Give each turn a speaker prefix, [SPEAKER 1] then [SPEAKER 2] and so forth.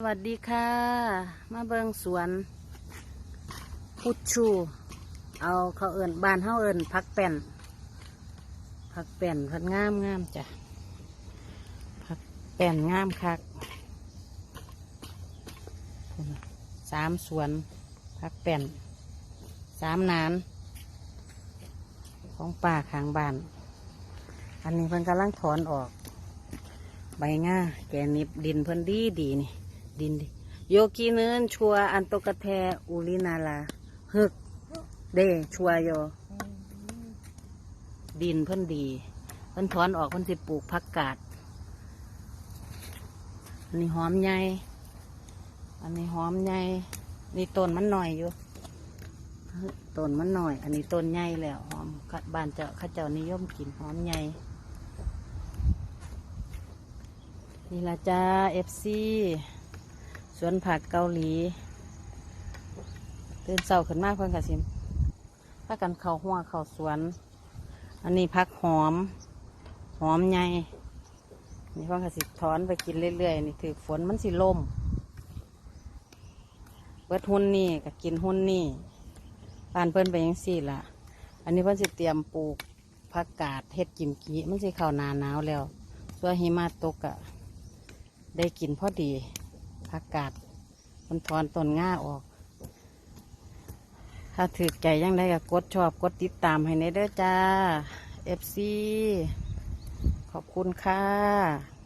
[SPEAKER 1] สวัสดีค่ะ มาเบิงสวนพุชู เอาเขาเอิญบานเฮาเอิญพักแป่นพักแป่นพันงามงามจ้ะพักแป่นงามคักสามสวนพักแป่นสามนาน ของป่าข้างบ้าน อันนี้เพิ่นกำลังถอนออก ใบง่าแกนิบดินเพิ่นดีดีนี่ ดินดิโยกีเนินชัวอันตกะแทอุลินาลาฮึกเดชัวโย ดินเพิ่นดีเพิ่นถอนออกเพิ่นสิปลูกผักกาดอันนี้หอมใหญ่อันนี้หอมใหญ่นี่ต้นมันหน่อยอยู่ต้นมันหน่อย อันนี้ต้นใหญ่แล้วหอมข้าบ้านเจ้าข้าเจ้านิยมกินหอมใหญ่นี่ละจ้าเอฟซี สวนผักเกาหลีตื่นเช้าขึ้นมาเพิ่นกะสิพากันเข้าหัวเข้าสวน อันนี้ผักหอม หอมใหญ่นี่เพิ่นกะสิถอนไปกินเรื่อยๆนี่ถือฝนมันสิล่มเบิดหุ่นนี่ก็กินหุ่นนี่ปานเพิ่นไปยังสี่ละอันนี้เพิ่นสิเตรียมปลูกผักกาดเฮ็ดกิมกีมันสิเข้านาหนาวแล้วส่วนหิมะตกอะได้กินพอดี ผักกาดมันถอนต้นง่าออก ถ้าถือใจยังได้ก็กดชอบกดติดตามให้ในเด้อจ้า FC ขอบคุณค่ะ